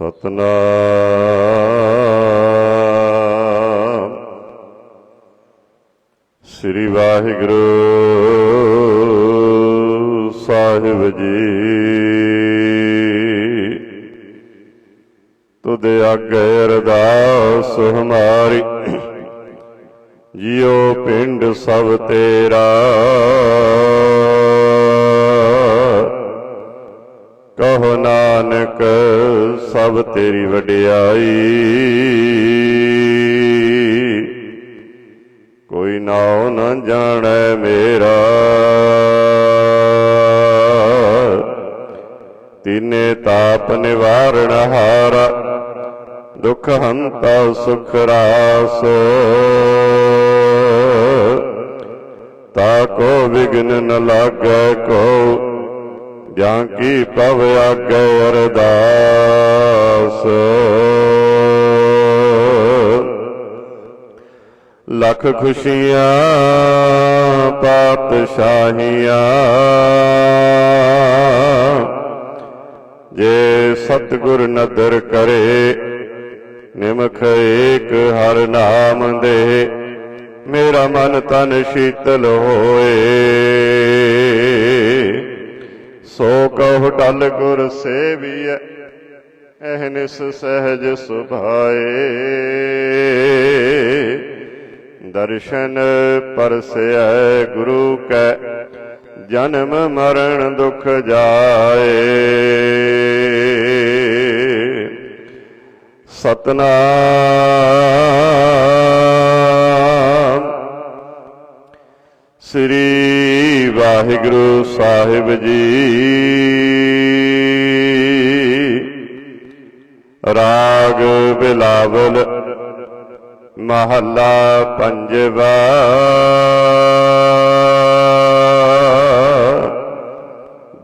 ਸਤਨਾਮ। ਸ੍ਰੀ ਵਾਹਿਗੁਰੂ। ਨਾਨਕ, ਸਭ ਤੇਰੀ ਵਡਿਆਈ। ਕੋਈ ਨਾਉ ਨ ਜਾਣੈ ਮੇਰਾ। ਤਿਨੇ ਤਾਪ ਨਿਵਾਰਣ ਹਾਰਾ, ਦੁਖ ਹੰਤਾ ਸੁਖ ਰਾਸ। ਤਾ ਕੋ ਵਿਗਨ ਨ ਲਾਗੈ ਕੋ ਜਾਂ ਕੀ ਪਵ ਆਗੇ ਅਰਦਾਸ? ਲੱਖ ਖੁਸ਼ੀਆਂ, ਪਾਤਸ਼ਾਹੀਆਂ, ਜੇ ਸਤਿਗੁਰ ਨਦਰ ਕਰੇ, ਨਿਮਖ ਏਕ ਹਰ ਨਾਮ ਦੇ, ਮੇਰਾ ਮਨ ਤਨ ਸ਼ੀਤਲ ਹੋਏ। ਸੋ ਕਹੁ ਡਲ ਗੁਰ ਸੇਵੀਐ ਅਹਨਿਸ ਸਹਿਜ ਸੁਭਾਏ। ਦਰਸ਼ਨ ਪਰਸੈ ਗੁਰੂ ਕੈ, ਜਨਮ ਮਰਨ ਦੁਖ ਜਾਏ। ਸਤਨਾਮ। ਸ੍ਰੀ ਵਾਹਿਗੁਰੂ ਸਾਹਿਬ ਜੀ। ਰਾਗ ਬਿਲਾਵਲ ਮਹੱਲਾ ਪੰਜਵਾ।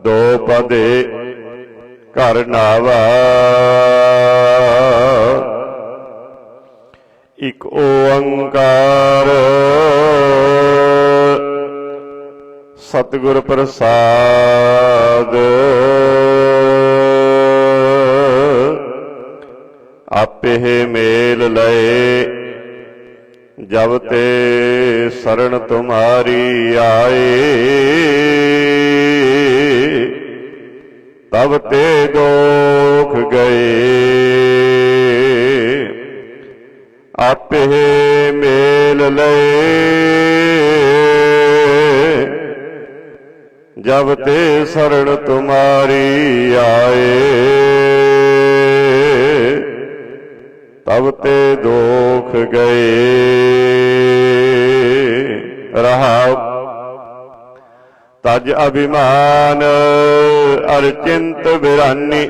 ਦੋ ਪਦੇ ਘਰ ਨਾਵਾ। ਇਕ ਓੰਕਾਰ ਸਤਿਗੁਰ ਪ੍ਰਸਾਦ। ਆਪੇ ਮੇਲ ਲਏ। ਜਬ ਤੇ ਸਰਣ ਤੁਮਾਰੀ ਆਏ, ਤਬ ਤੇ ਦੋਖ ਗਏ। ਆਪੇ ਮੇਲ ਲਏ। ਜਬ ਤੇ ਸਰਣ ਤੁਮਾਰੀ ਆਏ, ਤਬ ਤੇ ਦੋਖ ਗਏ। ਰਹਾਉ ਤਜ ਅਭਿਮਾਨ ਅਰਚਿੰਤ ਬਿਰਾਨੀ,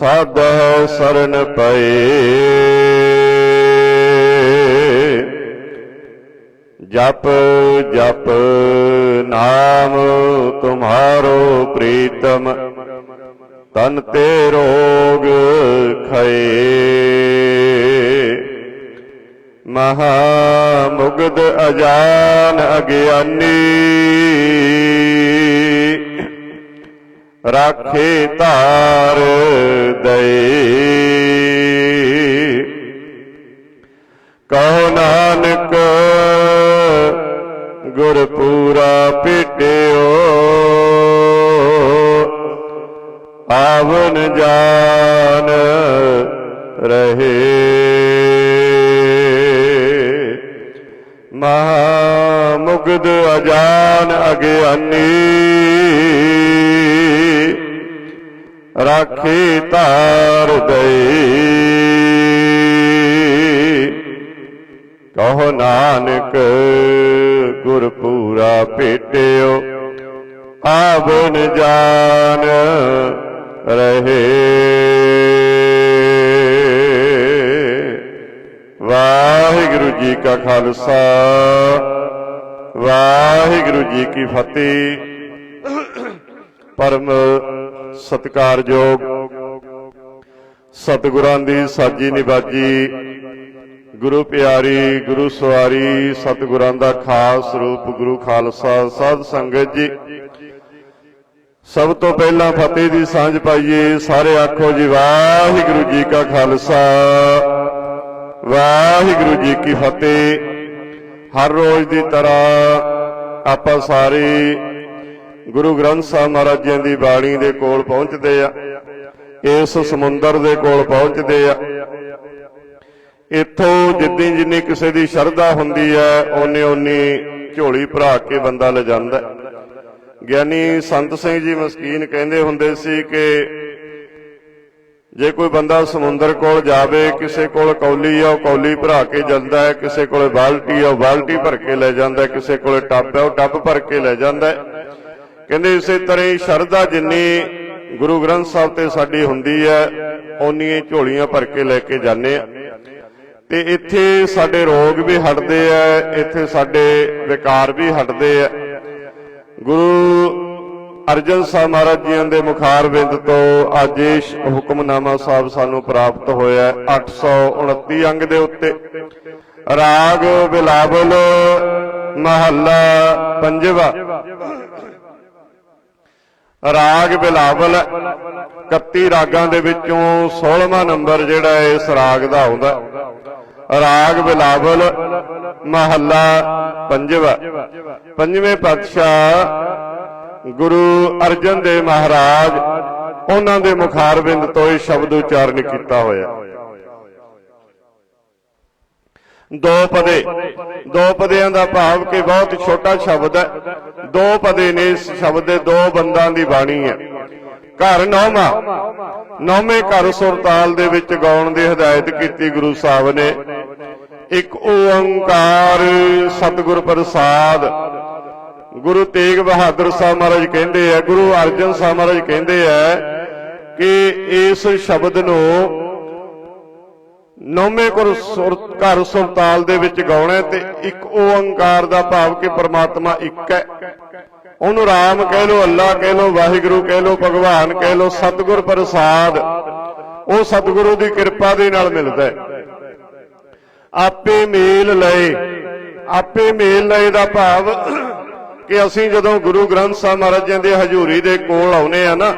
ਸਾਧ ਸਰਨ ਪਏ। ਜਪ ਜਪ ਨਾਮ ਤੁਮਾਰੋ ਪ੍ਰੀਤਮ, ਤਨ ਤੇ ਰੋਗ ਖਏ। ਮਹਾ ਮੁਗਦ ਅਜਾਨ ਅਗਿਆਨੀ, ਰਾਖੇ ਤਾਰ ਦਏ। ਕਹੋ ਨਾਨਕ ਗੁਰ ਪੂਰਾ ਭੇਟਿਓ ਆਵਨ ਜਾਨ ਰਹੇ। ਮਹਾ ਮੁਗਦ ਅਜਾਨ ਅਗਿਆਨੀ। ਰਾਖੀ ਧਾਰ ਦਈ। ਕਹੋ ਨਾਨਕ ਗੁਰ ਪੂਰਾ ਭੇਟਿਓ ਆਵਨ ਜਾਨ ਰਹੇ। ਵਾਹਿਗੁਰੂ ਜੀ ਕਾ ਖਾਲਸਾ, ਵਾਹਿਗੁਰੂ ਜੀ ਕੀ ਫਤਿਹ। ਪਰਮ ਸਤਿਕਾਰਯੋਗ ਸਤਿਗੁਰਾਂ ਦੀ ਸਾਜੀ ਨਿਵਾਜੀ ਗੁਰੂ ਪਿਆਰੀ, ਗੁਰੂ ਸਵਾਰੀ, ਸਤਿਗੁਰਾਂ ਦਾ ਖਾਸ ਰੂਪ ਗੁਰੂ ਖਾਲਸਾ ਸਾਧ ਸੰਗਤ ਜੀ। ਸਭ ਤੋਂ ਪਹਿਲਾਂ ਫਤਿਹ ਦੀ ਸਾਂਝ ਪਾਈਏ, ਸਾਰੇ ਆਖੋ ਜੀ, ਵਾਹਿਗੁਰੂ ਜੀ ਕਾ ਖਾਲਸਾ। ਵਾਹਿਗੁਰੂ ਜੀ ਕੀ ਫਤਿਹ। ਹਰ ਰੋਜ਼ ਦੀ ਤਰ੍ਹਾਂ ਆਪਾਂ ਸਾਰੇ ਗੁਰੂ ਗ੍ਰੰਥ ਸਾਹਿਬ ਮਹਾਰਾਜ ਜੀ ਦੀ ਬਾਣੀ ਦੇ ਕੋਲ ਪਹੁੰਚਦੇ ਆ। ਇਸ ਸਮੁੰਦਰ ਦੇ ਕੋਲ ਪਹੁੰਚਦੇ ਆ। ਇੱਥੋਂ ਜਿੱਦੀ ਜਿੰਨੀ ਕਿਸੇ ਦੀ ਸ਼ਰਧਾ ਹੁੰਦੀ ਹੈ, ਓਨੇ ਓਨੀ ਝੋਲੀ ਭਰਾ ਕੇ ਬੰਦਾ ਲੈ ਜਾਂਦਾ ਗਿਆਨੀ ਸੰਤ ਸਿੰਘ ਜੀ ਮਸਕੀਨ ਕਹਿੰਦੇ ਹੁੰਦੇ ਸੀ ਕਿ ਜੇ ਕੋਈ ਬੰਦਾ ਸਮੁੰਦਰ ਕੋਲ ਜਾਵੇ, ਕਿਸੇ ਕੋਲ ਕੌਲੀ ਆ, ਉਹ ਕੌਲੀ ਭਰਾ ਕੇ ਜਾਂਦਾ ਹੈ, ਕਿਸੇ ਕੋਲ ਬਾਲਟੀ ਆ, ਉਹ ਬਾਲਟੀ ਭਰ ਕੇ ਲੈ ਜਾਂਦਾ ਕਿਸੇ ਕੋਲ ਟੱਬ ਹੈ, ਉਹ ਟੱਬ ਭਰ ਕੇ ਲੈ ਜਾਂਦਾ ਕਹਿੰਦੇ ਇਸੇ ਤਰ੍ਹਾਂ ਹੀ ਸ਼ਰਧਾ ਜਿੰਨੀ ਗੁਰੂ ਗ੍ਰੰਥ ਸਾਹਿਬ ਤੇ ਸਾਡੀ ਹੁੰਦੀ ਹੈ, ਓਨੀਆਂ ਝੋਲੀਆਂ ਭਰ ਕੇ ਲੈ ਕੇ ਜਾਂਦੇ ਆ। ਤੇ ਇੱਥੇ ਸਾਡੇ ਰੋਗ ਵੀ ਹਟਦੇ ਆ, ਇੱਥੇ ਸਾਡੇ ਵਿਕਾਰ ਵੀ ਹਟਦੇ ਆ। ਗੁਰੂ ਅਰਜਨ ਸਾਹਿਬ ਮਹਾਰਾਜ ਜੀਆਂ ਦੇ ਮੁਖਾਰ ਬਿੰਦ ਤੋਂ ਅੱਜ ਇਹ ਹੁਕਮਨਾਮਾ ਸਾਹਿਬ ਸਾਨੂੰ ਪ੍ਰਾਪਤ ਹੋਇਆ ਹੈ 829 ਅੰਗ ਦੇ ਉੱਤੇ। ਰਾਗ ਬਿਲਾਵਲ ਮਹੱਲਾ ਪੰਜਵਾ। ਰਾਗ ਬਿਲਾਵਲ 31 ਰਾਗਾਂ ਦੇ ਵਿੱਚੋਂ 16ਵਾਂ ਨੰਬਰ ਜਿਹੜਾ ਹੈ ਇਸ ਰਾਗ ਦਾ ਆਉਂਦਾ। ਰਾਗ ਬਿਲਾਵਲ ਮਹੱਲਾ ਪੰਜਵਾ। ਪੰਜਵੇਂ ਪਾਤਸ਼ਾਹ ਗੁਰੂ ਅਰਜਨ ਦੇਵ ਮਹਾਰਾਜ ਉਹਨਾਂ ਦੇ ਮੁਖਾਰਬਿੰਦ ਤੋਂ ਇਹ ਸ਼ਬਦ ਉਚਾਰਨ ਕੀਤਾ ਹੋਇਆ। ਦੋ ਪਦੇ। ਦੋ ਪਦਿਆਂ ਦਾ ਭਾਵ ਕਿ ਬਹੁਤ ਛੋਟਾ ਸ਼ਬਦ ਹੈ। ਦੋ ਪਦੇ ਨੇ ਇਸ ਸ਼ਬਦ ਦੇ ਦੋ ਬੰਦਾਂ ਦੀ ਬਾਣੀ ਹੈ। ਘਰ ਨੌਵਾਂ। ਨੌਵੇਂ ਘਰ ਸੁਰਤਾਲ ਦੇ ਵਿੱਚ ਗਾਉਣ ਦੀ ਹਦਾਇਤ ਕੀਤੀ ਗੁਰੂ ਸਾਹਿਬ ਨੇ। ਇੱਕ ਓੰਕਾਰ ਸਤਿਗੁਰ ਪ੍ਰਸਾਦ। ਗੁਰੂ ਤੇਗ ਬਹਾਦਰ ਸਾਹਿਬ ਮਹਾਰਾਜ ਕਹਿੰਦੇ ਆ, ਗੁਰੂ ਅਰਜਨ ਸਾਹਿਬ ਮਹਾਰਾਜ ਕਹਿੰਦੇ ਆ ਕਿ ਇਸ ਸ਼ਬਦ ਨੂੰ ਨੌਵੇਂ ਗੁਰ ਘਰ ਸੁਰਤਾਲ ਦੇ ਵਿੱਚ ਗਾਉਣਾ ਤੇ ਇੱਕ ਓੰਕਾਰ ਦਾ ਭਾਵ ਕਿ ਪ੍ਰਮਾਤਮਾ ਇੱਕ ਹੈ। ਉਹਨੂੰ ਰਾਮ ਕਹਿ ਲੋ ਅੱਲਾ ਕਹਿ ਲੋ ਵਾਹਿਗੁਰੂ ਕਹਿ ਲੋ ਭਗਵਾਨ ਕਹਿ ਲੋ ਸਤਿਗੁਰ ਪ੍ਰਸਾਦ। ਉਹ ਸਤਿਗੁਰੂ ਦੀ ਕਿਰਪਾ ਦੇ ਨਾਲ ਮਿਲਦਾ ਹੈ। ਆਪੇ ਮੇਲ ਲਏ। ਆਪੇ ਮੇਲ ਲਏ ਦਾ ਭਾਵ ਕਿ ਅਸੀਂ ਜਦੋਂ ਗੁਰੂ ਗ੍ਰੰਥ ਸਾਹਿਬ ਮਹਾਰਾਜ ਜੀ ਦੇ ਹਜ਼ੂਰੀ ਦੇ ਕੋਲ ਆਉਨੇ ਆ ਨਾ,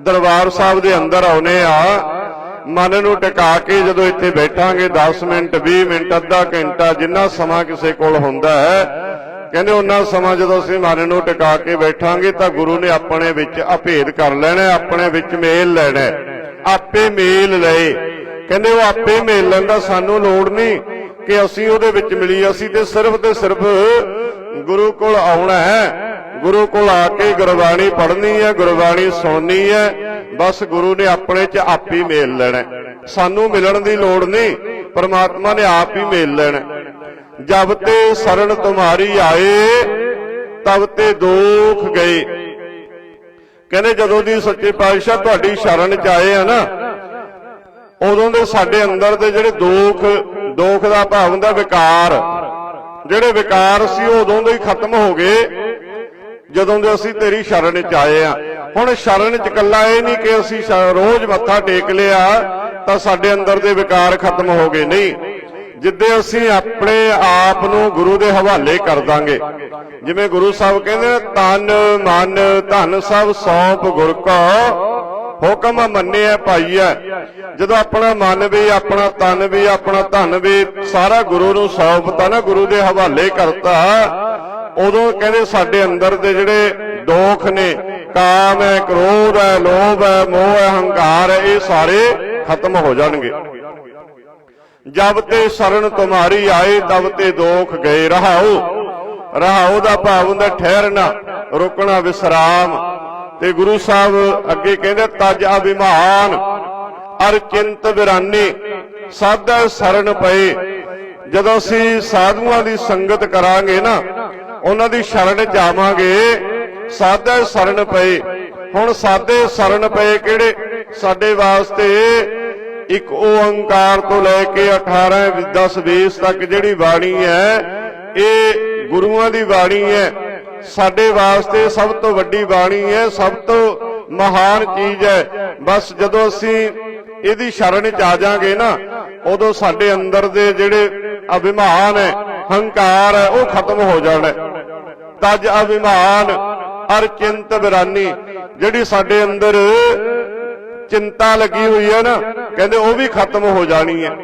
ਦਰਬਾਰ ਸਾਹਿਬ ਦੇ ਅੰਦਰ ਆਉਨੇ ਆ, ਮਨ ਨੂੰ ਟਿਕਾ ਕੇ ਜਦੋਂ ਇੱਥੇ ਬੈਠਾਂਗੇ 10 ਮਿੰਟ 20 ਮਿੰਟ, ਅੱਧਾ ਘੰਟਾ, ਜਿੰਨਾ ਸਮਾਂ ਕਿਸੇ ਕੋਲ ਹੁੰਦਾ ਹੈ, ਕਹਿੰਦੇ ਉਹਨਾਂ ਸਮਾਂ ਜਦੋਂ ਅਸੀਂ ਮਨ ਨੂੰ ਟਿਕਾ ਕੇ ਬੈਠਾਂਗੇ ਤਾਂ ਗੁਰੂ ਨੇ ਆਪਣੇ ਵਿੱਚ ਅਭੇਦ ਕਰ ਲੈਣਾ ਆਪਣੇ ਵਿੱਚ ਮੇਲ ਲੈਣਾ ਆਪੇ ਮੇਲ ਲਏ। ਕਹਿੰਦੇ ਉਹ ਆਪੇ ਮੇਲ ਲੈਂਦਾ, ਸਾਨੂੰ ਲੋੜ ਨਹੀਂ ਕਿ ਅਸੀਂ ਉਹਦੇ ਵਿੱਚ ਮਿਲੀ ਅਸੀਂ ਤੇ ਸਿਰਫ ਤੇ ਸਿਰਫ ਗੁਰੂ ਕੋਲ ਆਉਣਾ ਹੈ। ਗੁਰੂ ਕੋਲ ਆ ਕੇ ਗੁਰਬਾਣੀ ਪੜ੍ਹਨੀ ਹੈ, ਗੁਰਬਾਣੀ ਸੁਣਨੀ ਹੈ। ਬਸ ਗੁਰੂ ਨੇ ਆਪਣੇ ਚ ਆਪ ਹੀ ਮੇਲ ਲੈਣਾ ਸਾਨੂੰ ਮਿਲਣ ਦੀ ਲੋੜ ਨਹੀਂ, ਪਰਮਾਤਮਾ ਨੇ ਆਪ ਹੀ ਮੇਲ ਲੈਣਾ ਜਬ ਤੇ ਸਰਣ ਤੁਮਾਰੀ ਆਏ, ਤਬ ਤੇ ਦੋਖ ਗਏ। ਕਹਿੰਦੇ ਜਦੋਂ ਦੀ ਸੱਚੇ ਪਾਤਸ਼ਾਹ ਤੁਹਾਡੀ ਸ਼ਰਨ ਚ ਆਏ ਆ ਨਾ ਉਦੋਂ ਦੇ ਸਾਡੇ ਅੰਦਰ ਦੇ ਜਿਹੜੇ ਦੋਖ ਦੋਖ ਦਾ ਭਾਵ ਹੁੰਦਾ ਵਿਕਾਰ। ਜਿਹੜੇ ਵਿਕਾਰ ਸੀ ਉਹ ਉਦੋਂ ਦੇ ਹੀ ਖਤਮ ਹੋ ਗਏ, ਜਦੋਂ ਦੇ ਅਸੀਂ ਤੇਰੀ ਸ਼ਰਨ ਚ ਆਏ ਆ। ਹੁਣ ਸ਼ਰਨ ਚ ਕੱਲਾ ਇਹ ਨਹੀਂ ਕਿ ਅਸੀਂ ਰੋਜ਼ ਮੱਥਾ ਟੇਕ ਲਿਆ, ਤਾਂ ਸਾਡੇ ਅੰਦਰ ਦੇ ਵਿਕਾਰ ਖਤਮ ਹੋ ਗਏ। ਨਹੀਂ, ਜਿੱਦੇ ਅਸੀਂ ਆਪਣੇ ਆਪ ਨੂੰ ਗੁਰੂ ਦੇ ਹਵਾਲੇ ਕਰ ਦਾਂਗੇ। ਜਿਵੇਂ ਗੁਰੂ ਸਾਹਿਬ ਕਹਿੰਦੇ ਤਨ, ਮਨ, ਧਨ ਸਭ ਸੌਂਪ ਗੁਰ ਕੋ ਹੁਕਮ ਮੰਨਿਆ ਭਾਈਆ ਜਦੋਂ ਆਪਣਾ ਮਨ ਵੀ, ਆਪਣਾ ਤਨ ਵੀ, ਆਪਣਾ ਧਨ ਵੀ ਸਾਰਾ ਗੁਰੂ ਨੂੰ ਸੌਂਪਤਾ ਨਾ, ਗੁਰੂ ਦੇ ਹਵਾਲੇ ਕਰਤਾ, ਉਦੋਂ ਕਹਿੰਦੇ ਸਾਡੇ ਅੰਦਰ ਦੇ ਜਿਹੜੇ ਦੋਖ ਨੇ, ਕਾਮ ਹੈ, ਕ੍ਰੋਧ ਹੈ, ਲੋਭ ਹੈ, ਮੋਹ ਹੈ, ਹੰਕਾਰ ਹੈ, ਇਹ ਸਾਰੇ ਖਤਮ ਹੋ ਜਾਣਗੇ। ਜਬ ਤੇ ਸ਼ਰਨ ਤੁਮਾਰੀ ਆਏ, ਤਬ ਤੇ ਦੋਖ ਗਏ। ਰਹਾਓ ਰਹਾਓ ਦਾ ਭਾਵ ਹੁੰਦਾ ਠਹਿਰਨਾ, ਰੁਕਣਾ, ਵਿਸਰਾਮ। ਤੇ ਗੁਰੂ ਸਾਹਿਬ ਅੱਗੇ ਕਹਿੰਦੇ, ਤਜ ਅਭਿਮਾਨ ਅਰ ਚਿੰਤ ਵਿਰਾਨੀ, ਸਾਧਾ ਸ਼ਰਨ ਪਏ। ਜਦੋਂ ਅਸੀਂ ਸਾਧੂਆਂ ਦੀ ਸੰਗਤ ਕਰਾਂਗੇ ਨਾ, ਉਹਨਾਂ ਦੀ ਸ਼ਰਨ ਜਾਵਾਂਗੇ ਆਵਾਂਗੇ ਸ਼ਰਨ ਪਏ। ਹੁਣ ਸਾਦੇ ਸ਼ਰਨ ਪਏ ਕਿਹੜੇ? ਸਾਡੇ ਵਾਸਤੇ ਇੱਕ ਓੰਕਾਰ ਤੋਂ ਲੈ ਕੇ 18 10 20 ਤੱਕ ਜਿਹੜੀ ਬਾਣੀ ਹੈ, ਇਹ ਗੁਰੂਆਂ ਦੀ ਬਾਣੀ ਹੈ। ਸਾਡੇ ਵਾਸਤੇ ਸਭ ਤੋਂ ਵੱਡੀ ਬਾਣੀ ਹੈ, ਸਭ ਤੋਂ ਮਹਾਨ ਚੀਜ਼ ਹੈ ਬਸ ਜਦੋਂ ਅਸੀਂ ਇਹਦੀ ਸ਼ਰਨ ਚ ਆ ਜਾਾਂਗੇ ਨਾ, ਉਦੋਂ ਸਾਡੇ ਅੰਦਰ ਦੇ ਜਿਹੜੇ ਅਭਿਮਾਨ ਹੈ ਹੰਕਾਰ ਹੈ, ਉਹ ਖਤਮ ਹੋ ਜਾਣਾ ਹੈ। ਤਜ ਅਭਿਮਾਨ ਅਰ ਚਿੰਤ ਬਿਰਾਨੀ, ਜਿਹੜੀ ਸਾਡੇ ਅੰਦਰ ਚਿੰਤਾ ਲੱਗੀ ਹੋਈ ਹੈ ਨਾ, ਕਹਿੰਦੇ ਉਹ ਵੀ ਖਤਮ ਹੋ ਜਾਣੀ ਹੈ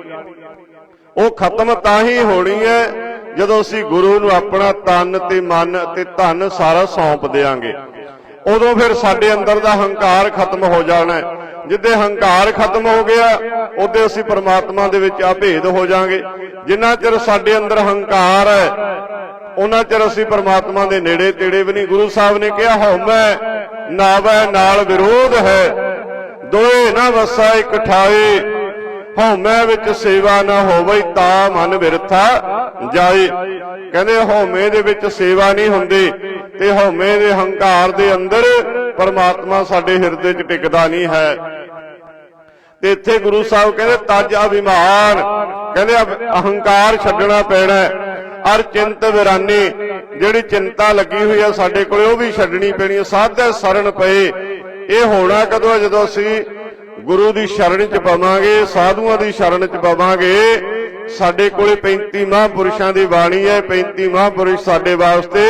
ਉਹ ਖਤਮ ਤਾਂ ਹੀ ਹੋਣੀ ਹੈ ਜਦੋਂ ਅਸੀਂ ਗੁਰੂ ਨੂੰ ਆਪਣਾ ਤਨ ਤੇ ਮਨ ਤੇ ਧਨ ਸਾਰਾ ਸੌਂਪ ਦੇਾਂਗੇ ਉਦੋਂ ਫਿਰ ਸਾਡੇ ਅੰਦਰ ਦਾ ਹੰਕਾਰ ਖਤਮ ਹੋ ਜਾਣਾ ਹੈ। ਜਿੱਦੇ ਹੰਕਾਰ ਖਤਮ ਹੋ ਗਿਆ, ਉਹਦੇ ਅਸੀਂ ਪਰਮਾਤਮਾ ਦੇ ਵਿੱਚ ਆ ਭੇਦ ਹੋ ਜਾਾਂਗੇ। ਜਿੰਨਾ ਚਿਰ ਸਾਡੇ ਅੰਦਰ ਹੰਕਾਰ ਹੈ, ਉਹਨਾਂ ਚਿਰ ਅਸੀਂ ਪਰਮਾਤਮਾ ਦੇ ਨੇੜੇ ਤੇੜੇ ਵੀ ਨਹੀਂ। ਗੁਰੂ ਸਾਹਿਬ ਨੇ ਕਿਹਾ, ਹਉਮੈ, ਨਾਵੈ ਨਾਲ ਵਿਰੋਧ ਹੈ। ਦੋਏ ਨਾ ਵਸਾ, ਇਕ ਠਾਏ। ਹਉਮੈ ਵਿੱਚ ਸੇਵਾ ਨਾ ਹੋਵੇ ਤਾਂ ਮਨ ਵਿਰਥਾ ਜਾਏ। ਕਹਿੰਦੇ ਹਉਮੈ ਦੇ ਵਿੱਚ ਸੇਵਾ ਨਹੀਂ ਹੁੰਦੀ ਤੇ ਹਉਮੈ ਦੇ ਹੰਕਾਰ ਦੇ ਅੰਦਰ ਪਰਮਾਤਮਾ ਸਾਡੇ ਹਿਰਦੇ 'ਚ ਟਿਕਦਾ ਨਹੀਂ ਹੈ। ਤੇ ਇੱਥੇ ਗੁਰੂ ਸਾਹਿਬ ਕਹਿੰਦੇ, ਤਜ ਅਭਿਮਾਨ। ਕਹਿੰਦੇ ਅਹੰਕਾਰ ਛੱਡਣਾ ਪੈਣਾ ਹੈ। ਅਰ ਚਿੰਤ ਵਿਰਾਨੀ। ਜਿਹੜੀ ਚਿੰਤਾ ਲੱਗੀ ਹੋਈ ਆ ਸਾਡੇ ਕੋਲੇ, ਉਹ ਵੀ ਛੱਡਣੀ ਪੈਣੀ ਹੈ। ਸਾਧੇ ਸਰਨ ਪਏ। ਇਹ ਹੋਣਾ ਕਦੋਂ ਜਦੋਂ ਅਸੀਂ ਗੁਰੂ ਦੀ ਸ਼ਰਨ ਚ ਪਾਵਾਂਗੇ, ਸਾਧੂਆਂ ਦੀ ਸ਼ਰਨ ਚ ਪਾਵਾਂਗੇ। ਸਾਡੇ ਕੋਲੇ 35 ਮਹਾਂਪੁਰਸ਼ਾਂ ਦੀ ਬਾਣੀ ਹੈ 35 ਮਹਾਂਪੁਰਸ਼ ਸਾਡੇ ਵਾਸਤੇ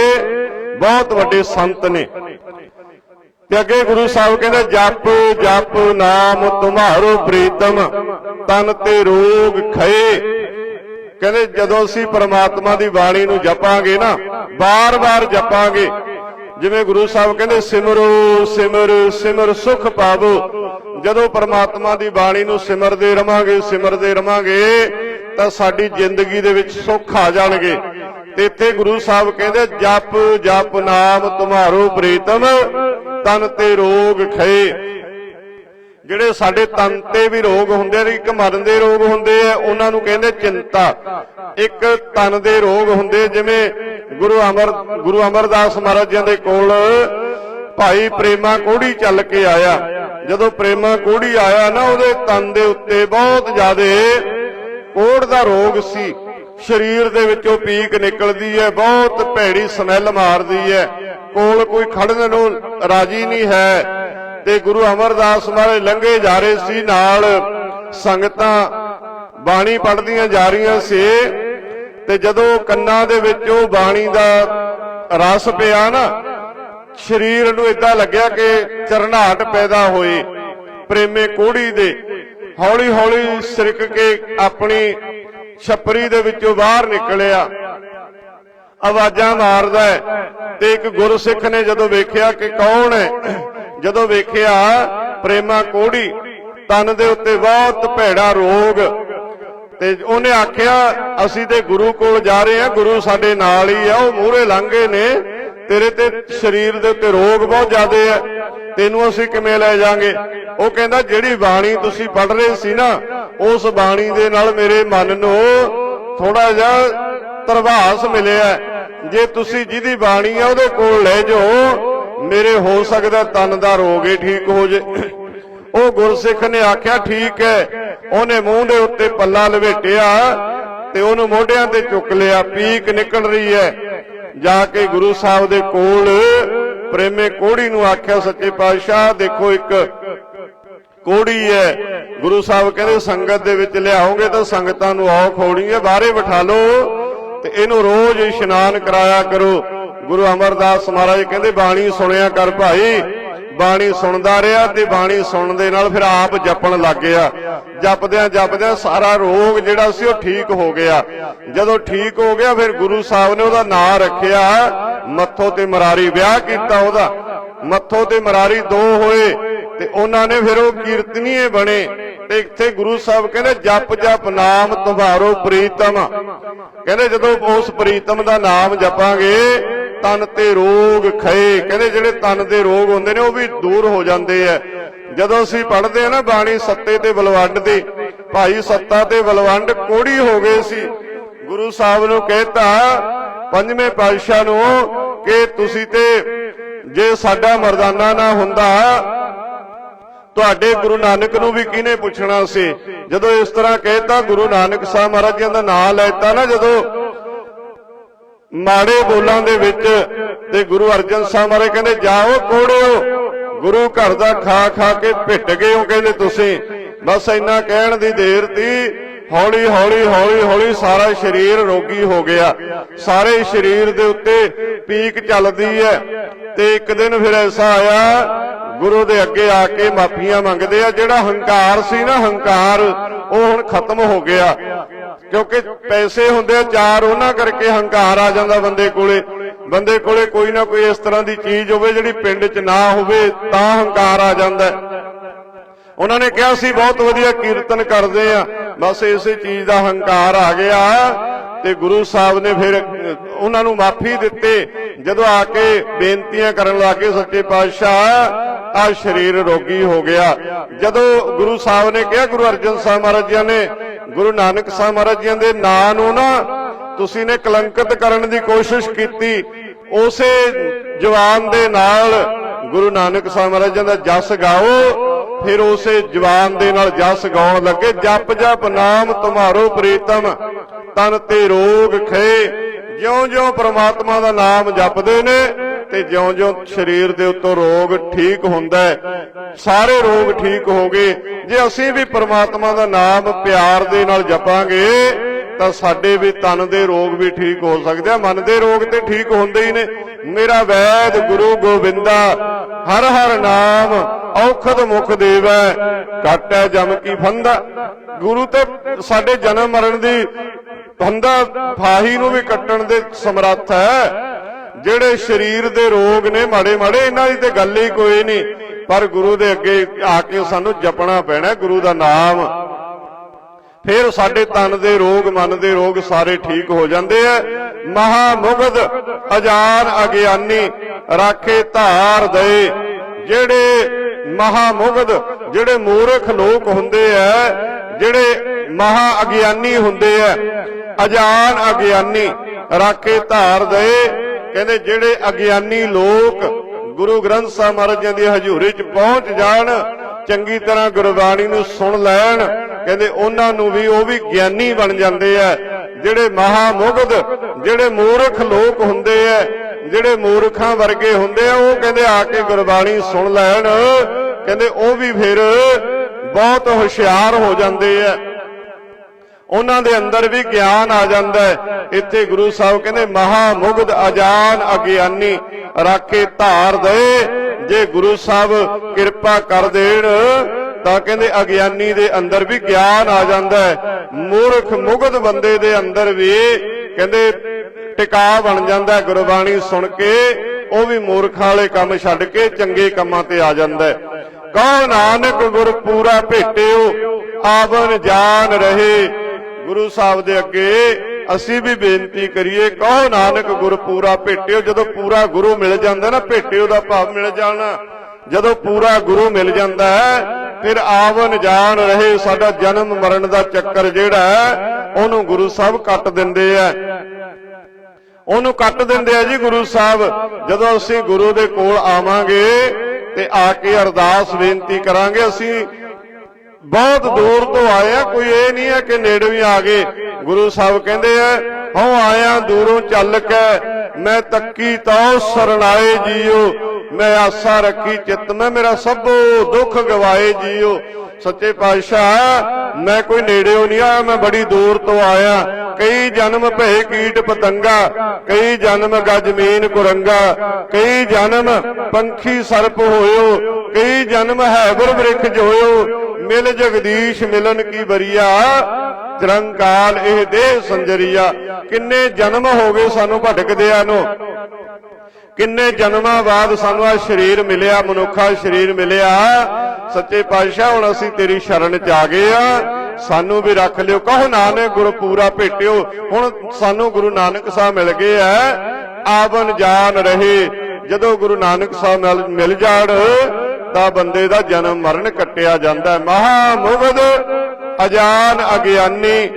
ਬਹੁਤ ਵੱਡੇ ਸੰਤ ਨੇ। ਤੇ ਅੱਗੇ ਗੁਰੂ ਸਾਹਿਬ ਕਹਿੰਦੇ, ਜਪ ਜਪ ਨਾਮ ਤੁਮਾਰੋ ਪ੍ਰੀਤਮ, ਤਨ ਤੇ ਰੋਗ ਖਏ। ਕਹਿੰਦੇ ਜਦੋਂ ਅਸੀਂ ਪਰਮਾਤਮਾ ਦੀ ਬਾਣੀ ਨੂੰ ਜਪਾਂਗੇ ਨਾ, ਬਾਰ-ਬਾਰ ਜਪਾਂਗੇ। ਜਿਵੇਂ ਗੁਰੂ ਸਾਹਿਬ ਕਹਿੰਦੇ, ਸਿਮਰੋ, ਸਿਮਰ ਸਿਮਰ ਸੁਖ ਪਾਵੋ। ਜਦੋਂ ਪਰਮਾਤਮਾ ਦੀ ਬਾਣੀ ਨੂੰ ਸਿਮਰਦੇ ਰਵਾਂਗੇ ਸਿਮਰਦੇ ਰਵਾਂਗੇ, ਤਾਂ ਸਾਡੀ ਜ਼ਿੰਦਗੀ ਦੇ ਵਿੱਚ ਸੁੱਖ ਆ ਜਾਣਗੇ। ਤੇ ਇੱਥੇ ਗੁਰੂ ਸਾਹਿਬ ਕਹਿੰਦੇ, ਜਪ ਜਪ ਨਾਮ ਤੁਮਾਰੋ ਪ੍ਰੀਤਮ, ਤਨ ਤੇ ਰੋਗ ਖਏ। ਜਿਹੜੇ ਸਾਡੇ ਤਨ ਤੇ ਵੀ ਰੋਗ ਹੁੰਦੇ ਨੇ ਇੱਕ ਮਰਨ ਦੇ ਰੋਗ ਹੁੰਦੇ ਆ, ਉਹਨਾਂ ਨੂੰ ਕਹਿੰਦੇ ਚਿੰਤਾ। ਇੱਕ ਤਨ ਦੇ ਰੋਗ ਹੁੰਦੇ ਜਿਵੇਂ ਗੁਰੂ ਅਮਰ, ਗੁਰੂ ਅਮਰਦਾਸ ਮਹਾਰਾਜ ਜੀ ਦੇ ਕੋਲ ਭਾਈ ਪ੍ਰੇਮਾ ਕੋੜੀ ਚੱਲ ਕੇ ਆਇਆ। ਜਦੋਂ ਪ੍ਰੇਮਾ ਕੋੜੀ ਆਇਆ ਨਾ, ਉਹਦੇ ਤਨ ਦੇ ਉੱਤੇ ਬਹੁਤ ਜ਼ਿਆਦੇ ਕੋੜ ਦਾ ਰੋਗ ਸੀ। ਸਰੀਰ ਦੇ ਵਿੱਚੋਂ ਪੀਕ ਨਿਕਲਦੀ ਹੈ, ਬਹੁਤ ਭੈੜੀ ਸਮੈਲ ਮਾਰਦੀ ਹੈ। ਕੋਲ ਕੋਈ ਖੜਨ ਨੂੰ ਰਾਜੀ ਨਹੀਂ ਹੈ। ਤੇ ਗੁਰੂ ਅਮਰਦਾਸ ਮਹਾਰਾਜ ਲੰਘੇ ਜਾ ਰਹੇ ਸੀ ਨਾਲ। ਸੰਗਤਾਂ ਬਾਣੀ ਪੜ੍ਹਦੀਆਂ ਜਾ ਰਹੀਆਂ ਸੀ ਤੇ ਜਦੋਂ ਕੰਨਾਂ ਦੇ ਵਿੱਚ ਉਹ ਬਾਣੀ ਦਾ ਰਸ ਪਿਆ ਨਾ, ਸਰੀਰ ਨੂੰ ਇਦਾਂ ਲੱਗਿਆ ਕਿ ਚਰਨਾਟ ਪੈਦਾ ਹੋਏ ਪ੍ਰੇਮੇ ਕੋੜੀ ਦੇ। ਹੌਲੀ ਹੌਲੀ ਸਿਰਕ ਕੇ ਆਪਣੀ ਛਪਰੀ ਦੇ ਵਿੱਚੋਂ ਬਾਹਰ ਨਿਕਲਿਆ। ਆਵਾਜ਼ਾਂ ਮਾਰਦਾ ਹੈ ਤੇ ਇੱਕ ਗੁਰਸਿੱਖ ਨੇ ਜਦੋਂ ਵੇਖਿਆ ਕਿ ਕੌਣ ਹੈ ਜਦੋਂ ਵੇਖਿਆ ਪ੍ਰੇਮਾ ਕੋੜੀ, ਤਨ ਦੇ ਉੱਤੇ ਬਹੁਤ ਭੈੜਾ ਰੋਗ। ਤੇ ਉਹਨੇ ਆਖਿਆ, ਅਸੀਂ ਤੇ ਗੁਰੂ ਕੋਲ ਜਾ ਰਹੇ ਹਾਂ, ਗੁਰੂ ਸਾਡੇ ਨਾਲ ਹੀ ਆ, ਉਹ ਮੂਹਰੇ ਲੰਘੇ ਨੇ। ਤੇਰੇ ਤੇ ਸਰੀਰ ਦੇ ਉੱਤੇ ਰੋਗ ਬਹੁਤ ਜ਼ਿਆਦੇ ਆ। ਤੈਨੂੰ ਅਸੀਂ ਕਿਵੇਂ ਲੈ ਜਾਾਂਗੇ ਉਹ ਕਹਿੰਦਾ, ਜਿਹੜੀ ਬਾਣੀ ਤੁਸੀਂ ਪੜ ਰਹੇ ਸੀ ਨਾ, ਉਸ ਬਾਣੀ ਦੇ ਨਾਲ ਮੇਰੇ ਮਨ ਨੂੰ ਥੋੜਾ ਜਿਹਾ ਤਰਵਾਸ ਮਿਲਿਆ। ਜੇ ਤੁਸੀਂ ਜਿਹਦੀ ਬਾਣੀ ਆ, ਉਹਦੇ ਕੋਲ ਲੈ ਜਾਓ। ਮੇਰੇ ਹੋ ਸਕਦਾ ਤਨ ਦਾ ਰੋਗ ਹੀ ਠੀਕ ਹੋ ਜੇ। ਉਹ ਗੁਰਸਿੱਖ ਨੇ ਆਖਿਆ, ਠੀਕ ਹੈ। ਉਹਨੇ ਮੂੰਹ ਦੇ ਉੱਤੇ ਪੱਲਾ ਲਵੇਟਿਆ ਤੇ ਉਹਨੂੰ ਮੋਢਿਆਂ ਤੇ ਚੁੱਕ ਲਿਆ। ਪੀਕ ਨਿਕਲ ਰਹੀ ਹੈ। ਜਾ ਕੇ ਗੁਰੂ ਸਾਹਿਬ ਦੇ ਕੋਲ ਪ੍ਰੇਮੇ ਕੋੜੀ ਨੂੰ ਆਖਿਆ, ਸੱਚੇ ਪਾਤਸ਼ਾਹ, ਦੇਖੋ ਇੱਕ ਕੋੜੀ ਹੈ। ਗੁਰੂ ਸਾਹਿਬ ਕਹਿੰਦੇ, ਸੰਗਤ ਦੇ ਵਿੱਚ ਲਿਆਓਗੇ ਤਾਂ ਸੰਗਤਾਂ ਨੂੰ ਔਖ ਹੋਣੀ ਹੈ। ਬਾਹਰੇ ਬਿਠਾ ਲਓ ਤੇ ਇਹਨੂੰ ਰੋਜ਼ ਇਸ਼ਨਾਨ ਕਰਾਇਆ ਕਰੋ। ਗੁਰੂ ਅਮਰਦਾਸ ਮਹਾਰਾਜ ਕਹਿੰਦੇ, ਬਾਣੀ ਸੁਣਿਆ ਕਰ ਭਾਈ। ਬਾਣੀ ਸੁਣਦਾ ਰਿਹਾ ਤੇ ਬਾਣੀ ਸੁਣਨ ਦੇ ਨਾਲ ਫਿਰ ਆਪ ਜਪਣ ਲੱਗ ਗਿਆ। ਜਪਦਿਆਂ ਜਪਦਿਆਂ ਸਾਰਾ ਰੋਗ ਜਿਹੜਾ ਸੀ ਉਹ ਠੀਕ ਹੋ ਗਿਆ। ਜਦੋਂ ਠੀਕ ਹੋ ਗਿਆ ਫਿਰ ਗੁਰੂ ਸਾਹਿਬ ਨੇ ਉਹਦਾ ਨਾਂ ਰੱਖਿਆ, ਮੱਥੋ ਤੇ ਮਰਾਰੀ ਵਿਆਹ ਕੀਤਾ ਉਹਦਾ। ਮੱਥੋ ਤੇ ਮਰਾਰੀ ਦੋ ਹੋਏ ਤੇ ਉਹਨਾਂ ਨੇ ਫਿਰ ਉਹ ਕੀਰਤਨੀਏ ਬਣੇ ਤੇ ਇੱਥੇ ਗੁਰੂ ਸਾਹਿਬ ਕਹਿੰਦੇ, ਜਪ ਜਪ ਨਾਮ ਤੁਹਾਰੋ ਪ੍ਰੀਤਮ। ਕਹਿੰਦੇ ਜਦੋਂ ਉਸ ਪ੍ਰੀਤਮ ਦਾ ਨਾਮ ਜਪਾਂਗੇ ਤਨ ਤੇ ਰੋਗ ਖਏ। ਕਹਿੰਦੇ ਜਿਹੜੇ ਤਨ ਦੇ ਰੋਗ ਹੁੰਦੇ ਨੇ ਉਹ ਵੀ ਦੂਰ ਹੋ ਜਾਂਦੇ ਆ ਜਦੋਂ ਅਸੀਂ ਪੜ੍ਹਦੇ ਆ ਨਾ ਬਾਣੀ ਸੱਤੇ ਤੇ ਬਲਵੰਡ ਦੀ, ਭਾਈ ਸੱਤਾ ਤੇ ਬਲਵੰਡ ਕੋੜੀ ਹੋ ਗਏ ਸੀ। ਗੁਰੂ ਸਾਹਿਬ ਨੂੰ ਕਹਿਤਾ, ਪੰਜਵੇਂ ਪਾਤਸ਼ਾਹ ਨੂੰ ਕਿ ਤੁਸੀਂ ਤੇ ਜੇ ਸਾਡਾ ਮਰਦਾਨਾ ਨਾ ਹੁੰਦਾ, ਤੁਹਾਡੇ ਗੁਰੂ ਨਾਨਕ ਨੂੰ ਵੀ ਕਿਹਨੇ ਪੁੱਛਣਾ ਸੀ? ਜਦੋਂ ਇਸ ਤਰ੍ਹਾਂ ਕਹਿਤਾ, ਗੁਰੂ ਨਾਨਕ ਸਾਹਿਬ ਮਹਾਰਾਜ ਜੀ ਦਾ ਨਾਮ ਲੈਤਾ ਨਾ ਜਦੋਂ ਮਾੜੇ ਬੋਲਾਂ ਦੇ ਵਿੱਚ ਤੇ ਗੁਰੂ ਅਰਜਨ ਸਾਹਿਬ ਮਹਾਰਾਜ ਕਹਿੰਦੇ, ਜਾਓ ਕੋੜਿਓ। ਗੁਰੂ ਘਰ ਦਾ ਖਾ ਖਾ ਕੇ ਭਿੱਟ ਗਏ ਹੋ ਕਹਿੰਦੇ ਤੁਸੀਂ। ਬਸ ਇੰਨਾ ਕਹਿਣ ਦੀ ਦੇਰ ਤੀ। ਹੌਲੀ ਹੌਲੀ ਹੌਲੀ ਹੌਲੀ ਸਾਰਾ ਸਰੀਰ ਰੋਗੀ ਹੋ ਗਿਆ। ਸਾਰੇ ਸਰੀਰ ਦੇ ਉੱਤੇ ਪੀਕ ਚੱਲਦੀ ਹੈ। ਤੇ ਇੱਕ ਦਿਨ ਫਿਰ ਐਸਾ ਆਇਆ ਗੁਰੂ ਦੇ ਅੱਗੇ ਆ ਕੇ ਮਾਫੀਆਂ ਮੰਗਦੇ ਆ। ਜਿਹੜਾ ਹੰਕਾਰ ਸੀ ਨਾ ਹੰਕਾਰ, ਉਹ ਹੁਣ ਖਤਮ ਹੋ ਗਿਆ। ਕਿਉਂਕਿ ਪੈਸੇ ਹੁੰਦੇ ਆ, ਚਾਰ ਉਹਨਾਂ ਕਰਕੇ ਹੰਕਾਰ ਆ ਜਾਂਦਾ ਬੰਦੇ ਕੋਲੇ। ਬੰਦੇ ਕੋਲੇ ਕੋਈ ਨਾ ਕੋਈ ਇਸ ਤਰ੍ਹਾਂ ਦੀ ਚੀਜ਼ ਹੋਵੇ ਜਿਹੜੀ ਪਿੰਡ 'ਚ ਨਾ ਹੋਵੇ, ਤਾਂ ਹੰਕਾਰ ਆ ਜਾਂਦਾ। ਉਹਨਾਂ ਨੇ ਕਿਹਾ ਸੀ, ਬਹੁਤ ਵਧੀਆ ਕੀਰਤਨ ਕਰਦੇ ਆ। ਬਸ ਇਸੇ ਚੀਜ਼ ਦਾ ਹੰਕਾਰ ਆ ਗਿਆ ਤੇ ਗੁਰੂ ਸਾਹਿਬ ਨੇ ਫਿਰ ਉਹਨਾਂ ਨੂੰ ਮਾਫੀ ਦਿੱਤੇ। ਜਦੋਂ ਆ ਕੇ ਬੇਨਤੀਆਂ ਕਰਨ ਲੱਗੇ ਸੱਚੇ ਪਾਤਸ਼ਾਹ ਆ ਸਰੀਰ ਰੋਗੀ ਹੋ ਗਿਆ। ਜਦੋਂ ਗੁਰੂ ਸਾਹਿਬ ਨੇ ਕਿਹਾ, ਗੁਰੂ ਅਰਜਨ ਸਾਹਿਬ ਮਹਾਰਾਜ ਜੀ ਨੇ, ਗੁਰੂ ਨਾਨਕ ਸਾਹਿਬ ਮਹਾਰਾਜ ਜੀ ਦੇ ਨਾਂ ਨੂੰ ਨਾ ਤੁਸੀਂ ਨੇ ਕਲੰਕਿਤ ਕਰਨ ਦੀ ਕੋਸ਼ਿਸ਼ ਕੀਤੀ। ਉਸੇ ਜਵਾਨ ਦੇ ਨਾਲ ਗੁਰੂ ਨਾਨਕ ਸਾਹਿਬ ਮਹਾਰਾਜ ਜੀ ਦਾ ਜਸ ਗਾਓ, ਫਿਰ ਉਸੇ ਜਵਾਨ ਦੇ ਨਾਲ ਜਸ ਗਾਉਣ ਲੱਗੇ। ਜਪ ਜਪ ਨਾਮ ਤੁਮਾਰੋ ਪ੍ਰੀਤਮ, ਤਨ ਤੇ ਰੋਗ ਖੇ। ਜਿਉਂ-ਜਿਉਂ ਪ੍ਰਮਾਤਮਾ ਦਾ ਨਾਮ ਜਪਦੇ ਨੇ ਤੇ ਜਿਉਂ-ਜਿਉਂ ਸਰੀਰ ਦੇ ਉੱਤੋਂ ਰੋਗ ਠੀਕ ਹੁੰਦਾ ਹੈ, ਸਾਰੇ ਰੋਗ ਠੀਕ ਹੋ ਗਏ। ਜੇ ਅਸੀਂ ਵੀ ਪ੍ਰਮਾਤਮਾ ਦਾ ਨਾਮ ਪਿਆਰ ਦੇ ਨਾਲ ਜਪਾਂਗੇ, ਤਾਂ ਸਾਡੇ ਵੀ ਤਨ ਦੇ ਰੋਗ ਵੀ ਠੀਕ ਹੋ ਸਕਦੇ ਆ, ਮਨ ਦੇ ਰੋਗ ਤੇ ਠੀਕ ਹੁੰਦੇ ਹੀ ਨੇ। ਮੇਰਾ ਵੈਦ ਗੁਰੂ ਗੋਬਿੰਦਾ, ਹਰ ਹਰ ਨਾਮ ਔਖਦ ਮੁਖ ਦੇਵੈ ਕਾਟੈ ਜਮ ਕੀ ਫੰਦਾ। ਗੁਰੂ ਤੇ ਸਾਡੇ ਜਨਮ ਮਰਨ ਦੀ ਬੰਦਾ ਫਾਹੀ ਨੂੰ ਵੀ ਕੱਟਣ ਦੇ ਸਮਰੱਥ ਹੈ। ਜਿਹੜੇ ਸਰੀਰ ਦੇ ਰੋਗ ਨੇ ਮਾੜੇ ਮਾੜੇ, ਇਹਨਾਂ ਦੀ ਤੇ ਗੱਲ ਹੀ ਕੋਈ ਨਹੀਂ। ਪਰ ਗੁਰੂ ਦੇ ਅੱਗੇ ਆ ਕੇ ਸਾਨੂੰ ਜਪਣਾ ਪੈਣਾ ਗੁਰੂ ਦਾ ਨਾਮ। ਫਿਰ ਸਾਡੇ ਤਨ ਦੇ ਰੋਗ, ਮਨ ਦੇ ਰੋਗ ਸਾਰੇ ਠੀਕ ਹੋ ਜਾਂਦੇ ਆ। ਮਹਾ ਮੁਗਧ ਅਜਾਨ ਅਗਿਆਨੀ ਰਾਖੇ ਧਾਰ ਦੇ। ਜਿਹੜੇ ਮਹਾ ਮੁਗਧ ਜਿਹੜੇ ਮੂਰਖ ਲੋਕ ਹੁੰਦੇ ਆ, ਜਿਹੜੇ ਮਹਾ ਅਗਿਆਨੀ ਹੁੰਦੇ ਆ ਅਜਾਨ ਅਗਿਆਨੀ ਰਾਖੇ ਧਾਰ ਦੇ। ਕਹਿੰਦੇ ਜਿਹੜੇ ਅਗਿਆਨੀ ਲੋਕ ਗੁਰੂ ਗ੍ਰੰਥ ਸਾਹਿਬ ਮਹਾਰਾਜ ਜੀ ਦੀ ਹਜ਼ੂਰੀ 'ਚ ਪਹੁੰਚ ਜਾਣ, ਚੰਗੀ ਤਰ੍ਹਾਂ ਗੁਰਬਾਣੀ ਨੂੰ ਸੁਣ ਲੈਣ, ਕਹਿੰਦੇ ਉਹਨਾਂ ਨੂੰ ਵੀ ਉਹ ਵੀ ਗਿਆਨੀ ਬਣ ਜਾਂਦੇ ਆ। ਜਿਹੜੇ ਮਹਾ ਮੁਗਧ ਜਿਹੜੇ ਮੂਰਖ ਲੋਕ ਹੁੰਦੇ ਆ, ਜਿਹੜੇ ਮੂਰਖਾਂ ਵਰਗੇ ਹੁੰਦੇ ਆ, ਉਹ ਕਹਿੰਦੇ ਆ ਕੇ ਗੁਰਬਾਣੀ ਸੁਣ ਲੈਣ। ਕਹਿੰਦੇ ਉਹ ਵੀ ਫਿਰ ਬਹੁਤ ਹੁਸ਼ਿਆਰ ਹੋ ਜਾਂਦੇ ਆ। ਉਹਨਾਂ ਦੇ ਅੰਦਰ ਵੀ ਗਿਆਨ ਆ ਜਾਂਦਾ ਹੈ। ਇੱਥੇ ਗੁਰੂ ਸਾਹਿਬ ਕਹਿੰਦੇ ਮਹਾ ਮੁਗਧ ਅਜਾਨ ਅਗਿਆਨੀ, ਰਾਖੇ ਧਾਰ ਦੇ। ਜੇ ਗੁਰੂ ਸਾਹਿਬ ਕਿਰਪਾ ਕਰ ਦੇਣ, ਤਾਂ ਕਹਿੰਦੇ ਅਗਿਆਨੀ ਦੇ ਅੰਦਰ ਵੀ ਗਿਆਨ ਆ ਜਾਂਦਾ ਹੈ। ਮੂਰਖ ਮੁਗਧ ਬੰਦੇ ਦੇ ਅੰਦਰ ਵੀ ਕਹਿੰਦੇ ਟਿਕਾ ਬਣ ਜਾਂਦਾ ਗੁਰਬਾਣੀ ਸੁਣ ਕੇ। ਉਹ ਵੀ ਮੂਰਖਾਂ ਵਾਲੇ ਕੰਮ ਛੱਡ ਕੇ ਚੰਗੇ ਕੰਮਾਂ ਤੇ ਆ ਜਾਂਦਾ ਹੈ। ਕਹੋ ਨਾਨਕ ਗੁਰ ਪੂਰਾ ਭੇਟਿਓ ਆਵਨ ਜਾਨ ਰਹੇ। ਗੁਰੂ ਸਾਹਿਬ ਦੇ ਅੱਗੇ ਅਸੀਂ ਵੀ ਬੇਨਤੀ ਕਰੀਏ, ਕਹੋ ਨਾਨਕ ਗੁਰ ਪੂਰਾ ਭੇਟਿਓ, ਜਦੋਂ ਪੂਰਾ ਗੁਰੂ ਮਿਲ ਜਾਂਦਾ ਨਾ, ਭੇਟਿਓ ਦਾ ਭਾਵ ਮਿਲ ਜਾਣਾ। ਜਦੋਂ ਪੂਰਾ ਗੁਰੂ ਮਿਲ ਜਾਂਦਾ ਹੈ, ਫਿਰ ਆਵਨ ਜਾਣ ਰਹੇ ਸਾਡਾ ਜਨਮ ਮਰਨ ਦਾ ਚੱਕਰ ਜਿਹੜਾ ਹੈ, ਉਹਨੂੰ ਗੁਰੂ ਸਾਹਿਬ ਕੱਟ ਦਿੰਦੇ ਆ। ਉਹਨੂੰ ਕੱਟ ਦਿੰਦੇ ਆ ਜੀ ਗੁਰੂ ਸਾਹਿਬ। ਜਦੋਂ ਅਸੀਂ ਗੁਰੂ ਦੇ ਕੋਲ ਆਵਾਂਗੇ ਤੇ ਆ ਕੇ ਅਰਦਾਸ ਬੇਨਤੀ ਕਰਾਂਗੇ, ਅਸੀਂ ਬਹੁਤ ਦੂਰ ਤੋਂ ਆਏ ਆ ਕੋਈ ਇਹ ਨਹੀਂ ਹੈ ਕਿ ਨੇੜੇ ਵੀ ਆ ਗਏ। ਗੁਰੂ ਸਾਹਿਬ ਕਹਿੰਦੇ ਆ, ਹਉ ਆਇਆ ਦੂਰੋਂ ਚੱਲ ਕੇ, ਮੈਂ ਤੱਕੀ ਤਉ ਸਰਣਾਏ ਜੀਓ। ਮੈਂ ਆਸਾ ਰੱਖੀ ਚਿੱਤ, ਮੈਂ ਮੇਰਾ ਸਭੋ ਦੁੱਖ ਗਵਾਏ ਜੀਓ। ਸੱਚੇ ਪਾਤਸ਼ਾਹ, ਮੈਂ ਕੋਈ ਨੇੜਿਓਂ ਨਹੀਂ ਆਇਆ, ਮੈਂ ਬੜੀ ਦੂਰ ਤੋਂ ਆਇਆ। ਕਈ ਜਨਮ ਭਏ ਕੀਟ ਪਤੰਗਾ, ਕਈ ਜਨਮ ਗਜਮੀਨ ਕੁਰੰਗਾ, ਕਈ ਜਨਮ ਪੰਖੀ ਸਰਪ ਹੋਇਓ, ਕਈ ਜਨਮ ਹੈਬਰ ਬ੍ਰਿਖ ਜੋਇਓ। ਮਿਲ ਜਗਦੀਸ਼ ਮਿਲਨ ਕੀ ਬਰੀਆ ਚਰੰਕਾਲ ਇਹ ਦੇਹ ਸੰਜਰੀਆ। ਕਿੰਨੇ ਜਨਮ ਹੋ ਗਏ ਸਾਨੂੰ ਭਟਕਦਿਆਂ ਨੂੰ। ਕਿੰਨੇ ਜਨਮਾਂ ਬਾਅਦ ਸਾਨੂੰ ਆ ਸਰੀਰ ਮਿਲਿਆ, ਮਨੁੱਖਾ ਸਰੀਰ ਮਿਲਿਆ। ਸੱਚੇ ਪਾਤਸ਼ਾਹ, ਹੁਣ ਅਸੀਂ ਤੇਰੀ ਸ਼ਰਨ ਚ ਆ ਗਏ ਆ। ਸਾਨੂੰ ਵੀ ਰੱਖ ਲਿਓ। ਕਹੋ ਨਾਨਕ, ਗੁਰੂ ਪੂਰਾ ਭੇਟਿਓ। ਹੁਣ ਸਾਨੂੰ ਗੁਰੂ ਨਾਨਕ ਸਾਹਿਬ ਮਿਲ ਗਏ ਆ ਆਵਨ ਜਾਨ ਰਹੇ। ਜਦੋਂ ਗੁਰੂ ਨਾਨਕ ਸਾਹਿਬ ਨਾਲ ਮਿਲ ਜਾਣ, ਤਾਂ ਬੰਦੇ ਦਾ ਜਨਮ ਮਰਨ ਕੱਟਿਆ ਜਾਂਦਾ ਹੈ ਮਹਾ ਮੁਗਧ ਅਜਾਨ ਅਗਿਆਨੀ,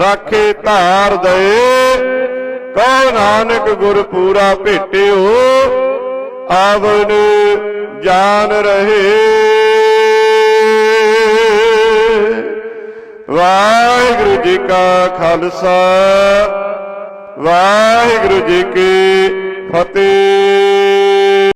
ਰਾਖੇ ਧਾਰ ਦਏ ਕਹੋ ਨਾਨਕ ਗੁਰ ਪੂਰਾ ਭੇਟਿਓ ਆਵਨ ਜਾਨ ਰਹੇ। ਵਾਹਿਗੁਰੂ ਜੀ ਕਾ ਖਾਲਸਾ, ਵਾਹਿਗੁਰੂ ਜੀ ਕੀ ਫਤਿਹ।